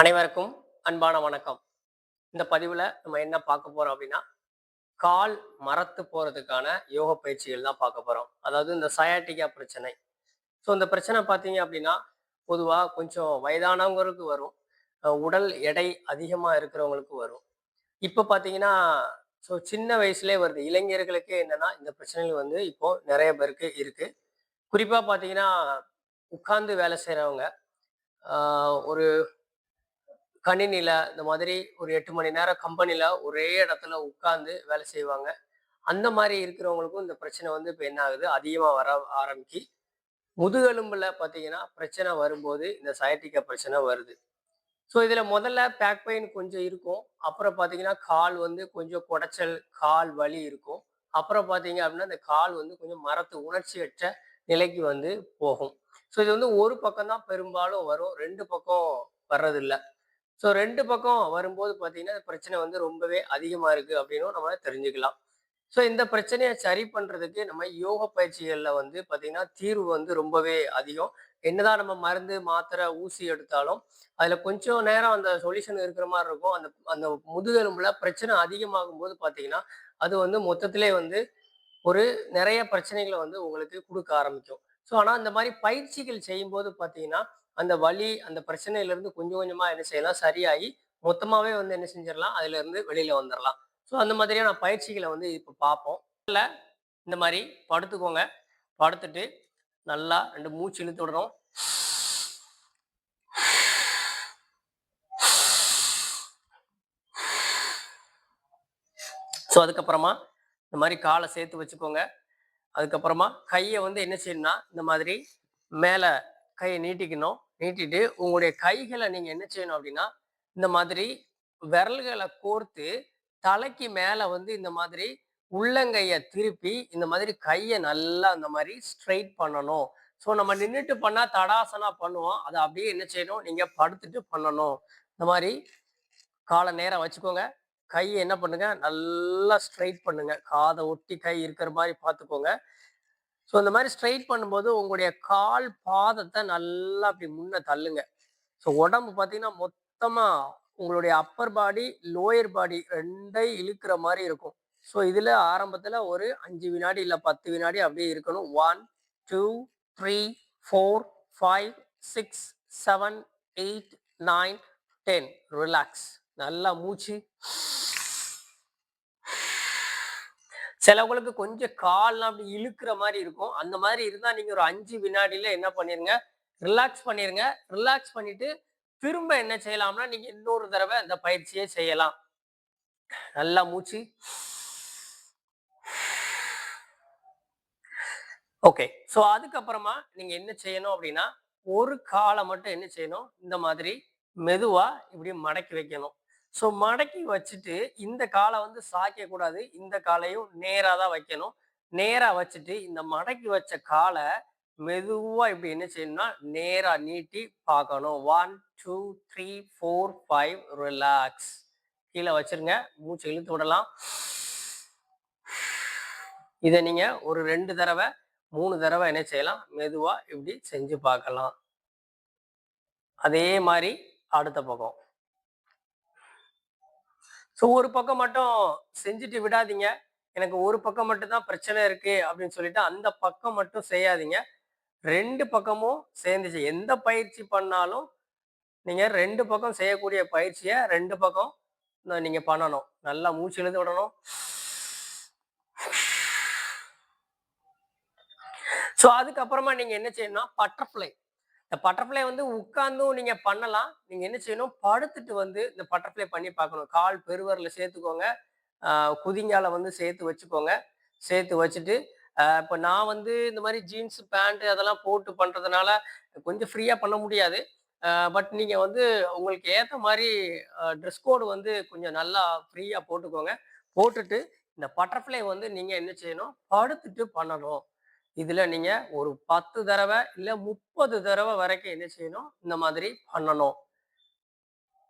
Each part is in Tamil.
அனைவருக்கும் அன்பான வணக்கம். இந்த பதிவில் நம்ம என்ன பார்க்க போறோம் அப்படின்னா கால் மரத்து போறதுக்கான யோக பயிற்சிகள் தான் பார்க்க போறோம். அதாவது இந்த சயாட்டிகா பிரச்சனை. ஸோ இந்த பிரச்சனை பார்த்தீங்க அப்படின்னா பொதுவாக கொஞ்சம் வயதானவங்களுக்கு வரும். உடல் எடை அதிகமாக இருக்கிறவங்களுக்கு வரும். இப்போ பார்த்தீங்கன்னா ஸோ சின்ன வயசுலேயே வருது. இளைஞர்களுக்கே என்னன்னா இந்த பிரச்சனைகள் வந்து இப்போ நிறைய பேருக்கு இருக்குது குறிப்பாக பார்த்தீங்கன்னா உட்கார்ந்து வேலை செய்கிறவங்க ஒரு கணினியில் இந்த மாதிரி ஒரு எட்டு மணி நேரம் கம்பெனியில் ஒரே இடத்துல உட்காந்து வேலை செய்வாங்க. அந்த மாதிரி இருக்கிறவங்களுக்கும் இந்த பிரச்சனை வந்து இப்போ என்ன ஆகுது? அதிகமாக வர ஆரம்பிக்கி முதுகெலும்பில் பார்த்தீங்கன்னா பிரச்சனை வரும்போது இந்த சயட்டிக்க பிரச்சனை வருது. ஸோ இதில் முதல்ல பேக் பெயின் கொஞ்சம் இருக்கும். அப்புறம் பார்த்தீங்கன்னா கால் வந்து கொஞ்சம் குடைச்சல் கால் வலி இருக்கும். அப்புறம் பார்த்தீங்க அப்படின்னா இந்த கால் வந்து கொஞ்சம் மரத்து உணர்ச்சியற்ற நிலைக்கு வந்து போகும். ஸோ இது வந்து ஒரு பக்கம் தான் பெரும்பாலும் வரும். ரெண்டு பக்கம் வர்றதில்லை. ஸோ ரெண்டு பக்கம் வரும்போது பார்த்தீங்கன்னா பிரச்சனை வந்து ரொம்பவே அதிகமாக இருக்குது அப்படின்னும் நம்ம தெரிஞ்சுக்கலாம். ஸோ இந்த பிரச்சனையை சரி பண்ணுறதுக்கு நம்ம யோக பயிற்சிகளில் வந்து பார்த்தீங்கன்னா தீர்வு வந்து ரொம்பவே அதிகம். என்னதான் நம்ம மருந்து மாத்திரை ஊசி எடுத்தாலும் அதில் கொஞ்சம் நேரம் அந்த சொல்யூஷன் இருக்கிற மாதிரி இருக்கும். அந்த அந்த முதுகெலும்புல பிரச்சனை அதிகமாகும் போது பார்த்தீங்கன்னா அது வந்து மொத்தத்திலே வந்து ஒரு நிறைய பிரச்சனைகளை வந்து உங்களுக்கு கொடுக்க ஆரம்பிக்கும். ஸோ ஆனால் இந்த மாதிரி பயிற்சிகள் செய்யும்போது பார்த்தீங்கன்னா அந்த வலி அந்த பிரச்சனையிலேருந்து கொஞ்சம் கொஞ்சமாக என்ன செய்யலாம் சரியாகி மொத்தமாகவே வந்து என்ன செஞ்சிடலாம் அதுலேருந்து வெளியில் வந்துடலாம். ஸோ அந்த மாதிரியான பயிற்சிகளை வந்து இப்போ பார்ப்போம். இல்லை இந்த மாதிரி படுத்துக்கோங்க. படுத்துட்டு நல்லா ரெண்டு மூச்சு இழுத்து விடணும். ஸோ அதுக்கப்புறமா இந்த மாதிரி காலை சேர்த்து வச்சுக்கோங்க. அதுக்கப்புறமா கையை வந்து என்ன செய்யணும்னா இந்த மாதிரி மேலே கையை நீட்டிக்கணும். நீட்டிட்டு உங்களுடைய கைகளை நீங்கள் என்ன செய்யணும் அப்படின்னா இந்த மாதிரி விரல்களை கோர்த்து தலைக்கு மேலே வந்து இந்த மாதிரி உள்ளங்கையை திருப்பி இந்த மாதிரி கையை நல்லா இந்த மாதிரி ஸ்ட்ரைட் பண்ணணும். ஸோ நம்ம நின்றுட்டு பண்ணால் தடாசனா பண்ணுவோம். அதை அப்படியே என்ன செய்யணும்? நீங்கள் படுத்துட்டு பண்ணணும். இந்த மாதிரி காலை நேரம் வச்சுக்கோங்க. கையை என்ன பண்ணுங்க? நல்லா ஸ்ட்ரைட் பண்ணுங்க. காதை ஒட்டி கை இருக்கிற மாதிரி பார்த்துக்கோங்க ஸோ இந்த மாதிரி ஸ்ட்ரைட் பண்ணும்போது உங்களுடைய கால் பாதத்தை நல்லா அப்படி முன்ன தள்ளுங்க. ஸோ உடம்பு பார்த்தீங்கன்னா மொத்தமாக உங்களுடைய அப்பர் பாடி லோயர் பாடி ரெண்டையும் இழுக்கிற மாதிரி இருக்கும். ஸோ இதில் ஆரம்பத்தில் ஒரு அஞ்சு வினாடி இல்லை பத்து வினாடி அப்படியே இருக்கணும். One two three four five six seven eight nine ten relax நல்லா மூச்சு. சிலவங்களுக்கு கொஞ்சம் கால்லாம் அப்படி இழுக்கிற மாதிரி இருக்கும். அந்த மாதிரி இருந்தால் நீங்கள் ஒரு அஞ்சு வினாடியில் என்ன பண்ணிருங்க? ரிலாக்ஸ் பண்ணிடுங்க ரிலாக்ஸ் பண்ணிட்டு திரும்ப என்ன செய்யலாம்னா நீங்கள் இன்னொரு தடவை இந்த பயிற்சியை செய்யலாம். நல்லா மூச்சு. ஓகே. ஸோ அதுக்கப்புறமா நீங்கள் என்ன செய்யணும் அப்படின்னா ஒரு காலை மட்டும் என்ன செய்யணும்? இந்த மாதிரி மெதுவாக இப்படி மடக்கி வைக்கணும். ஸோ மடக்கி வச்சுட்டு இந்த காலை வந்து சாய்க்கக்கூடாது. இந்த காலையும் நேராக தான் வைக்கணும். நேராக வச்சுட்டு இந்த மடக்கி வச்ச காலை மெதுவாக இப்படி என்ன செய்யணும்னா நேராக நீட்டி பார்க்கணும். One two three four five relax கீழே வச்சிருங்க. மூச்சு இழுத்து விடலாம். இதை நீங்கள் ஒரு ரெண்டு தடவை மூணு தடவை என்ன செய்யலாம்? மெதுவாக இப்படி செஞ்சு பார்க்கலாம். அதே மாதிரி அடுத்த பக்கம். ஸோ ஒரு பக்கம் மட்டும் செஞ்சுட்டு விடாதீங்க. எனக்கு ஒரு பக்கம் மட்டும் தான் பிரச்சனை இருக்கு அப்படின்னு சொல்லிட்டு அந்த பக்கம் மட்டும் செய்யாதீங்க. ரெண்டு பக்கமும் சேர்ந்து எந்த பயிற்சி பண்ணாலும் நீங்க ரெண்டு பக்கம் செய்யக்கூடிய பயிற்சியை ரெண்டு பக்கம் ந- நீங்க பண்ணணும். நல்லா மூச்சு எழுதி விடணும். ஸோ அதுக்கப்புறமா நீங்க என்ன செய்யணும்னா பட்டர்ஃப்ளை இந்த பட்டர்ஃப்ளை வந்து உட்கார்ந்தும் நீங்க பண்ணலாம். நீங்க என்ன செய்யணும்? படுத்துட்டு வந்து இந்த பட்டர்ஃப்ளை பண்ணி பார்க்கணும். கால் பெருவரில் சேர்த்துக்கோங்க. குதிங்கால வந்து சேர்த்து வச்சுக்கோங்க. சேர்த்து வச்சுட்டு இப்போ நான் வந்து இந்த மாதிரி ஜீன்ஸ் பேண்ட் அதெல்லாம் போட்டு பண்ணுறதுனால கொஞ்சம் ஃப்ரீயாக பண்ண முடியாது. பட் நீங்கள் வந்து உங்களுக்கு ஏற்ற மாதிரி ட்ரெஸ் கோடு வந்து கொஞ்சம் நல்லா ஃப்ரீயாக போட்டுக்கோங்க. போட்டுட்டு இந்த பட்டர்ஃப்ளை வந்து நீங்கள் என்ன செய்யணும்? படுத்துட்டு பண்ணணும். இதுல நீங்க ஒரு பத்து தடவை இல்ல முப்பது தடவை வரைக்கும் என்ன செய்யணும்? இந்த மாதிரி பண்ணணும்.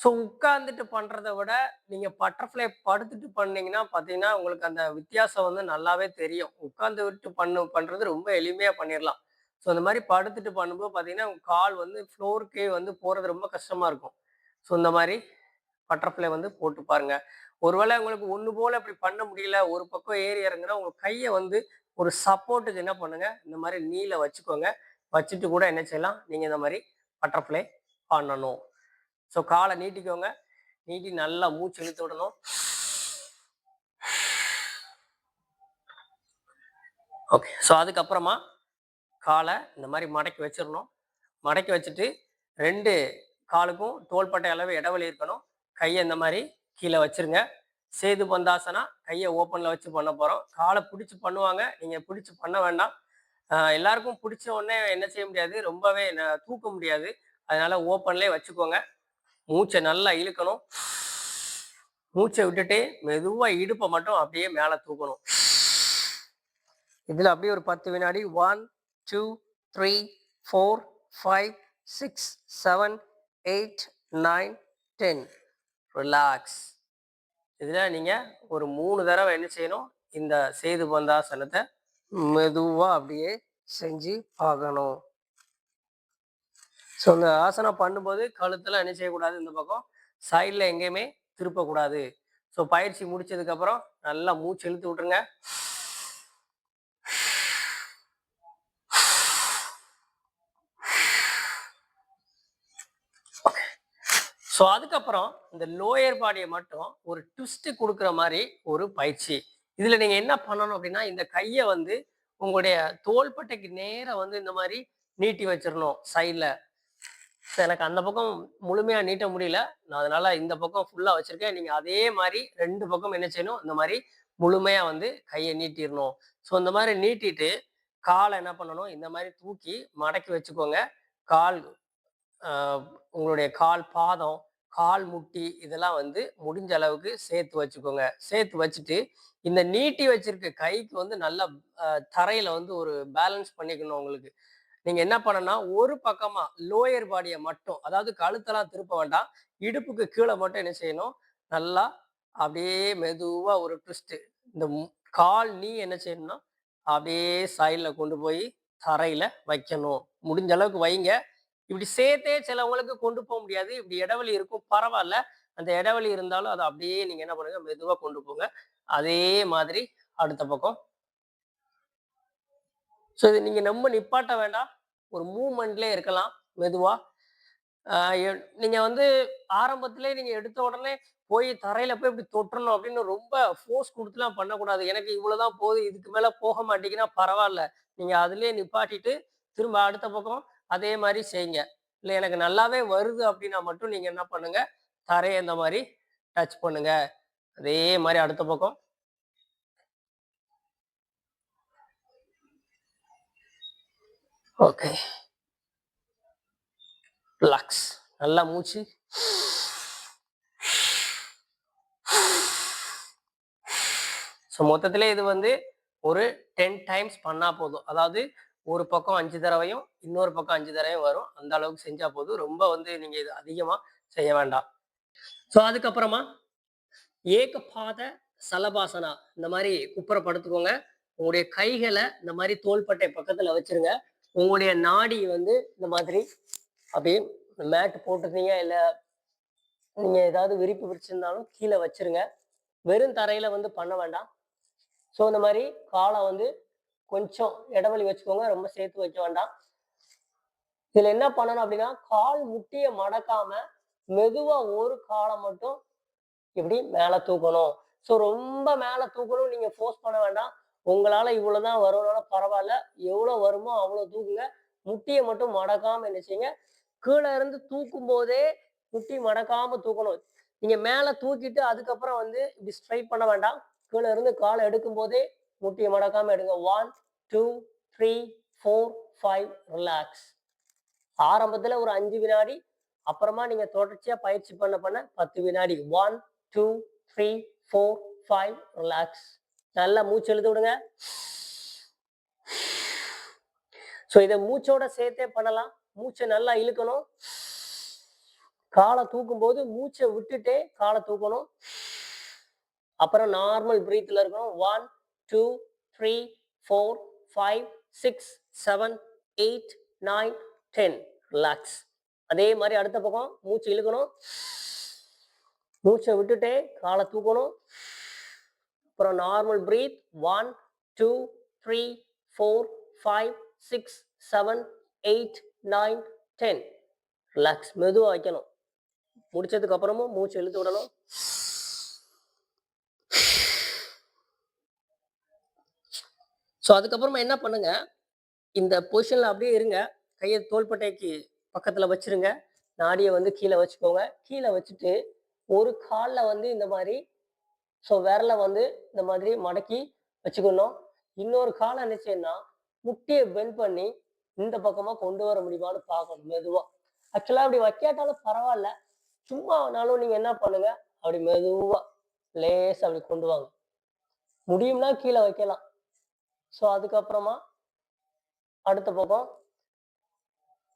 ஸோ உட்கார்ந்துட்டு பண்றதை விட நீங்க பட்டர்ஃப்ளை படுத்துட்டு பண்ணீங்கன்னா பாத்தீங்கன்னா உங்களுக்கு அந்த வித்தியாசம் வந்து நல்லாவே தெரியும். உட்கார்ந்து விட்டு பண்ணு பண்றது ரொம்ப எளிமையா பண்ணிடலாம் ஸோ இந்த மாதிரி படுத்துட்டு பண்ணும்போது பார்த்தீங்கன்னா கால் வந்து ஃப்ளோருக்கே வந்து போகிறது ரொம்ப கஷ்டமாக இருக்கும். ஸோ இந்த மாதிரி பட்டர்ஃப்ளை வந்து போட்டு பாருங்க. ஒருவேளை உங்களுக்கு ஒன்று போல் அப்படி பண்ண முடியல ஒரு பக்கம் ஏறி இறங்குனா உங்கள் கையை வந்து ஒரு சப்போர்ட்டுக்கு என்ன பண்ணுங்க? இந்த மாதிரி நீல வச்சுக்கோங்க. வச்சுட்டு கூட என்ன செய்யலாம்? நீங்க இந்த மாதிரி பட்டர்ஃப்ளை பண்ணணும். ஸோ காலை நீட்டிக்கோங்க. நீட்டி நல்லா மூச்சு இழுத்து விடணும். ஓகே ஸோ அதுக்கப்புறமா காலை இந்த மாதிரி மடக்கி வச்சிடணும். மடக்கி வச்சுட்டு ரெண்டு காலுக்கும் தோள்பட்டை அளவு இடைவெளி இருக்கணும். கையை இந்த மாதிரி கீழே வச்சிருங்க. சேது பந்தாசனா கையை ஓப்பனில் வச்சு பண்ண போகிறோம் காலை பிடிச்சி பண்ணுவாங்க. நீங்கள் பிடிச்சி பண்ண வேண்டாம். எல்லாருக்கும் பிடிச்ச உடனே என்ன செய்ய முடியாது. ரொம்பவே தூக்க முடியாது. அதனால ஓப்பன்லேயே வச்சுக்கோங்க. மூச்சை நல்லா இழுக்கணும். மூச்சை விட்டுட்டு மெதுவாக இடுப்பை மட்டும் அப்படியே மேலே தூக்கணும். இதில் அப்படியே ஒரு பத்து வினாடி. One two three four five six seven eight nine ten relax இதில் நீங்கள் ஒரு மூணு தடவை என்ன செய்யணும்? இந்த சேது பந்தாசனத்தை மெதுவாக அப்படியே செஞ்சு பார்க்கணும். ஸோ இந்த ஆசனம் பண்ணும்போது கழுத்தில் என்ன செய்யக்கூடாது? இந்த பக்கம் சைடில் எங்கேயுமே திருப்பக்கூடாது. ஸோ பயிற்சி முடிச்சதுக்கப்புறம் நல்லா மூச்சு இழுத்து விட்டுருங்க. ஸோ அதுக்கப்புறம் இந்த லோயர் பாடியை மட்டும் ஒரு ட்விஸ்ட் கொடுக்குற மாதிரி ஒரு பயிற்சி. இதில் நீங்கள் என்ன பண்ணணும் அப்படின்னா இந்த கையை வந்து உங்களுடைய தோள்பட்டைக்கு நேராக வந்து இந்த மாதிரி நீட்டி வச்சிடணும் சைடில் எனக்கு அந்த பக்கம் முழுமையாக நீட்ட முடியல. நான் அதனால இந்த பக்கம் ஃபுல்லாக வச்சுருக்கேன். நீங்கள் அதே மாதிரி ரெண்டு பக்கம் என்ன செய்யணும் இந்த மாதிரி முழுமையாக வந்து கையை நீட்டிடணும். ஸோ இந்த மாதிரி நீட்டிட்டு காலை என்ன பண்ணணும் இந்த மாதிரி தூக்கி மடக்கி வச்சுக்கோங்க. கால் உங்களுடைய கால் பாதம் கால் முட்டி இதெல்லாம் வந்து முடிஞ்ச அளவுக்கு சேர்த்து வச்சுக்கோங்க. சேர்த்து வச்சுட்டு இந்த நீட்டி வச்சிருக்க கைக்கு வந்து நல்லா தரையில வந்து ஒரு பேலன்ஸ் பண்ணிக்கணும் உங்களுக்கு. நீங்க என்ன பண்ணனா ஒரு பக்கமா லோயர் பாடியை மட்டும் அதாவது கழுத்தெல்லாம் திருப்ப வேண்டாம் இடுப்புக்கு கீழே மட்டும் என்ன செய்யணும் நல்லா அப்படியே மெதுவா ஒரு ட்விஸ்ட் இந்த கால் நீ என்ன செய்யணும்னா அப்படியே சைடில் கொண்டு போய் தரையில வைக்கணும். முடிஞ்ச அளவுக்கு வைங்க. இப்படி சேர்த்தே சிலவங்களுக்கு கொண்டு போக முடியாது. இப்படி இடைவெளி இருக்கும். பரவாயில்ல. அந்த இடைவெளி இருந்தாலும் அதை அப்படியே நீங்க என்ன பண்ணுங்க? மெதுவா கொண்டு போங்க. அதே மாதிரி அடுத்த பக்கம். ஸோ இது நீங்க நம்ம நிப்பாட்ட வேண்டாம். ஒரு மூமெண்ட்லேயே இருக்கலாம். மெதுவா. நீங்க வந்து ஆரம்பத்திலே நீங்க எடுத்த உடனே போய் தரையில போய் இப்படி தொட்டணும் அப்படின்னு ரொம்ப ஃபோர்ஸ் கொடுத்துலாம் பண்ணக்கூடாது. எனக்கு இவ்வளவுதான் போகுது இதுக்கு மேல போக மாட்டேங்குன்னா பரவாயில்ல. நீங்க அதுலயே நிப்பாட்டிட்டு திரும்ப அடுத்த பக்கம் அதே மாதிரி செய்யுங்க இல்லை எனக்கு நல்லாவே வருது அப்படின்னா மட்டும் நீங்கள் என்ன பண்ணுங்க. தரையை இந்த மாதிரி டச் பண்ணுங்க. அதே மாதிரி அடுத்த பக்கம். ஓகே ரிலாக்ஸ் நல்லா மூச்சு. ஸோ மொத்தத்தில் இது வந்து ஒரு டென் டைம்ஸ் பண்ணால் போதும். அதாவது ஒரு பக்கம் அஞ்சு தடவையும் இன்னொரு பக்கம் அஞ்சு தடவையும் வரும். அந்த அளவுக்கு செஞ்சா போதும். ரொம்ப வந்து நீங்க இது அதிகமா செய்ய வேண்டாம். ஸோ அதுக்கப்புறமா ஏகபாத சலபாசனா இந்த மாதிரி குப்புற படுத்துக்கோங்க உங்களுடைய கைகளை இந்த மாதிரி தோள்பட்டை பக்கத்துல வச்சிருங்க. உங்களுடைய நாடி வந்து இந்த மாதிரி அப்படியே மேட் போட்டிருந்தீங்க இல்ல நீங்க ஏதாவது விரிப்பு விரிச்சிருந்தாலும் கீழே வச்சிருங்க. வெறும் தரையில வந்து பண்ண வேண்டாம். ஸோ இந்த மாதிரி காலை வந்து கொஞ்சம் இடைவெளி வச்சுக்கோங்க ரொம்ப சேர்த்து வைக்க வேண்டாம். இதுல என்ன பண்ணணும் அப்படின்னா கால் முட்டிய மடக்காம மெதுவா ஒரு காலை மட்டும் இப்படி மேல தூக்கணும். ஸோ ரொம்ப மேல தூக்கணும் நீங்க ஃபோர்ஸ் பண்ண வேண்டாம். உங்களால இவ்வளவுதான் வரும்னால பரவாயில்ல. எவ்வளவு வருமோ அவ்வளவு தூக்குங்க. முட்டியை மட்டும் மடக்காம என்ன செய்யுங்க. கீழே இருந்து தூக்கும் போதே முட்டி மடக்காம தூக்கணும். நீங்க மேல தூக்கிட்டு அதுக்கப்புறம் வந்து இப்படி ஸ்ட்ரைட் பண்ண வேண்டாம். கீழே இருந்து காலை எடுக்கும் போதே முட்டியை மடக்காம எடுங்க. One two three four five relax ஆரம்பத்துல ஒரு அஞ்சு வினாடி அப்புறமா நீங்க தொடர்ச்சியா பயிற்சி பண்ண பண்ண பத்து வினாடி. One two three four five relax நல்லா மூச்சு எழுத விடுங்க. ஸோ இதை மூச்சோட சேர்த்தே பண்ணலாம். மூச்சை நல்லா இழுக்கணும். காலை தூக்கும் போது மூச்சை விட்டுட்டே காலை தூக்கணும். அப்புறம் நார்மல் பிரீத்தில் இருக்கணும். One two three four five six seven eight nine ten relax அதே மாதிரி அடுத்த பக்கம் மூச்சு இழுக்கணும். மூச்சை விட்டுட்டே காலை தூக்கணும். அப்புறம் normal breath one two three four five six seven eight nine ten relax மெதுவாக வைக்கணும். முடிச்சதுக்கு அப்புறமும் மூச்சு இழுத்து விடணும். ஸோ அதுக்கப்புறமா என்ன பண்ணுங்க? இந்த பொசிஷனில் அப்படியே இருங்க. கையை தோள்பட்டைக்கு பக்கத்தில் வச்சுருங்க. நாடியை வந்து கீழே வச்சுக்கோங்க. கீழே வச்சுட்டு ஒரு காலில் வந்து இந்த மாதிரி ஸோ விரலை வந்து இந்த மாதிரி மடக்கி வச்சுக்கணும். இன்னொரு காலை நினைச்சேன்னா முட்டியை பெண்ட் பண்ணி இந்த பக்கமாக கொண்டு வர முடியுமான்னு பார்க்கணும் மெதுவாக ஆக்சுவலாக அப்படி வைக்காட்டாலும் பரவாயில்ல. சும்மா ஆனாலும் நீங்கள் என்ன பண்ணுங்க? அப்படி மெதுவாக லேஸ் அப்படி கொண்டு வாங்க. முடியும்னா கீழே வைக்கலாம். ஸோ அதுக்கப்புறமா அடுத்த பக்கம்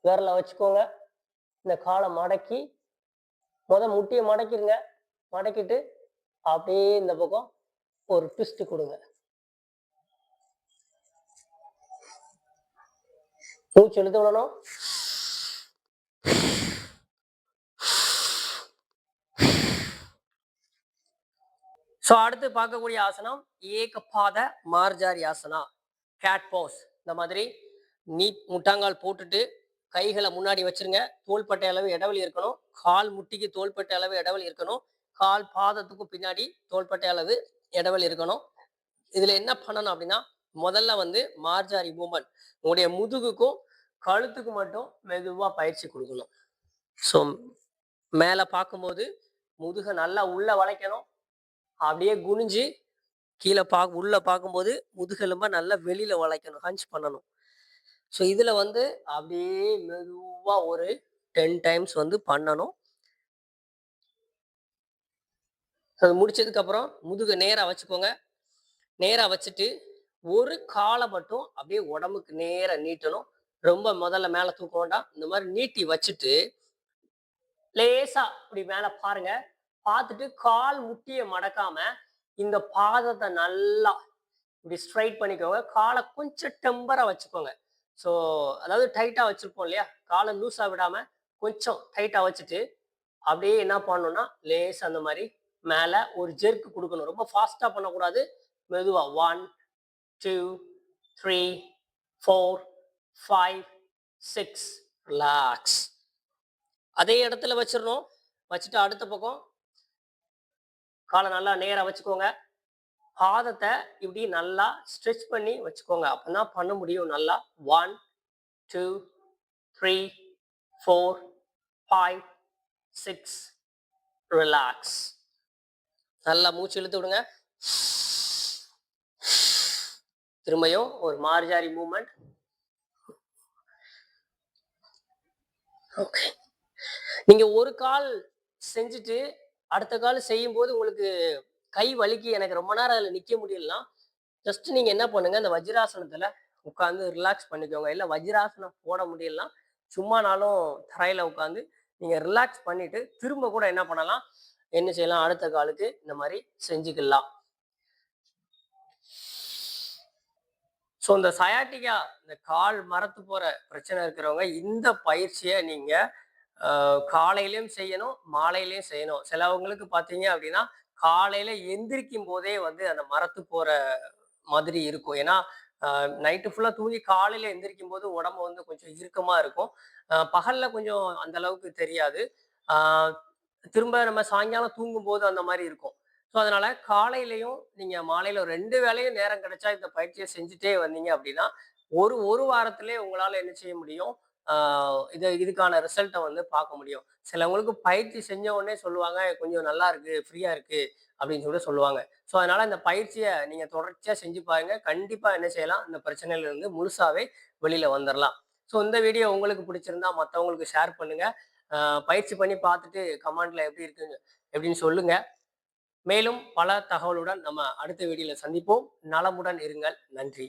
விரலை வச்சுக்கோங்க. இந்த காலை மடக்கி முத முட்டியை மடக்கிடுங்க. மடக்கிட்டு அப்படியே இந்த பக்கம் ஒரு ட்விஸ்ட் கொடுங்க. மூச்சு எழுத விடணும். ஸோ அடுத்து பார்க்கக்கூடிய ஆசனம் ஏகபாத மார்ஜாரி ஆசனா கேட் போஸ் இந்த மாதிரி நீ முட்டாங்கால் போட்டுட்டு கைகளை முன்னாடி வச்சிருங்க. தோள்பட்டை அளவு இடைவெளி இருக்கணும். கால் முட்டிக்கு தோள்பட்டை அளவு இடைவெளி இருக்கணும். கால் பாதத்துக்கும் பின்னாடி தோள்பட்டை அளவு இடைவெளி இருக்கணும். இதில் என்ன பண்ணணும் அப்படின்னா முதல்ல வந்து மார்ஜாரி மூமெண்ட் உங்களுடைய முதுகுக்கும் கழுத்துக்கு மட்டும் மெதுவாக பயிற்சி கொடுக்கணும். ஸோ மேலே பார்க்கும்போது முதுகை நல்லா உள்ள வளைக்கணும். அப்படியே குனிஞ்சு கீழே பா உள்ள பார்க்கும்போது முதுகெலும்ப நல்லா வெளியில வளைக்கணும் ஹஞ்ச் பண்ணணும். ஸோ இதுல வந்து அப்படியே மெதுவா ஒரு டென் டைம்ஸ் வந்து பண்ணணும். அது முடிச்சதுக்கு அப்புறம் முதுகை நேரா வச்சுக்கோங்க. நேரா வச்சுட்டு ஒரு காலை மட்டும் அப்படியே உடம்புக்கு நேரா நீட்டணும். ரொம்ப முதல்ல மேலே தூக்க வேண்டாம். இந்த மாதிரி நீட்டி வச்சுட்டு லேசா இப்படி மேலே பாருங்க. பார்த்துட்டு கால் முட்டிய மடக்காம இந்த பாதத்தை நல்லா இப்படி ஸ்ட்ரைட் பண்ணிக்கோங்க. காலை கொஞ்சம் டெம்பரா வச்சுக்கோங்க. ஸோ அதாவது டைட்டா வச்சிருப்போம் இல்லையா? காலை லூஸா விடாம கொஞ்சம் டைட்டா வச்சுட்டு அப்படியே என்ன பண்ணணும்னா லேஸ் அந்த மாதிரி மேல ஒரு ஜெர்க்கு கொடுக்கணும். ரொம்ப ஃபாஸ்டா பண்ணக்கூடாது. மெதுவா. One two three four five six relax அதே இடத்துல வச்சிடணும். வச்சுட்டு அடுத்த பக்கம் காலை நல்லா நேராக வச்சுக்கோங்க. பாதத்தை இப்படி நல்லா ஸ்ட்ரெச் பண்ணி வச்சுக்கோங்க. அப்பதான் பண்ண முடியும் நல்லா. One two three four five six relax நல்லா மூச்சு இழுத்து விடுங்க. திரும்பியும் ஒரு மார்ஜாரி மூமெண்ட் ஓகே நீங்க ஒரு கால் செஞ்சுட்டு அடுத்த கால் செய்யும்போது உங்களுக்கு கை வலிக்கு எனக்கு ரொம்ப நேரம் அதில் நிற்க முடியலனா ஜஸ்ட் நீங்கள் என்ன பண்ணுங்க அந்த வஜ்ராசனத்தில் உட்காந்து ரிலாக்ஸ் பண்ணிக்கோங்க. இல்லை வஜ்ராசனம் போட முடியலன்னா சும்மானாலும் தரையில் உட்காந்து நீங்கள் ரிலாக்ஸ் பண்ணிட்டு திரும்ப கூட என்ன பண்ணலாம் என்ன செய்யலாம் அடுத்த காலுக்கு இந்த மாதிரி செஞ்சுக்கலாம். ஸோ இந்த சயாட்டிக்கா இந்த கால் மரத்து போற பிரச்சனை இருக்கிறவங்க இந்த பயிற்சியை நீங்க காலையிலையும் செய்யணும் மாலையிலையும் செய்யணும். சிலவங்களுக்கு பார்த்தீங்க அப்படின்னா காலையில எந்திரிக்கும் போதே வந்து அந்த மரத்து போற மாதிரி இருக்கும். ஏன்னா நைட்டு ஃபுல்லாக தூங்கி காலையில எந்திரிக்கும் போது உடம்பு வந்து கொஞ்சம் இறுக்கமா இருக்கும். பகலில் பகல்ல கொஞ்சம் அந்த அளவுக்கு தெரியாது. திரும்ப நம்ம சாயங்காலம் தூங்கும் போது அந்த மாதிரி இருக்கும். ஸோ அதனால காலையிலையும் நீங்க மாலையில ரெண்டு வேளையும் நேரம் கிடைச்சா இந்த பயிற்சியை செஞ்சுட்டே வந்தீங்க அப்படின்னா ஒரு ஒரு வாரத்திலே உங்களால என்ன செய்ய முடியும்? இது இதுக்கான ரிசல்ட்டை வந்து பார்க்க முடியும். சிலவங்களுக்கு பயிற்சி செஞ்ச உடனே சொல்லுவாங்க கொஞ்சம் நல்லா இருக்கு ஃப்ரீயா இருக்கு அப்படின்னு சொல்லி சொல்லுவாங்க. ஸோ அதனால இந்த பயிற்சியை நீங்க தொடர்ச்சியா செஞ்சு பாருங்க. கண்டிப்பா என்ன செய்யலாம் இந்த பிரச்சனையில இருந்து முழுசாவே வெளியில வந்துடலாம் ஸோ இந்த வீடியோ உங்களுக்கு பிடிச்சிருந்தா மற்றவங்களுக்கு ஷேர் பண்ணுங்க. பயிற்சி பண்ணி பார்த்துட்டு கமெண்ட்ல எப்படி இருக்குங்க எப்படின்னு சொல்லுங்க. மேலும் பல தகவலுடன் நம்ம அடுத்த வீடியோல சந்திப்போம். நலமுடன் இருங்கள். நன்றி.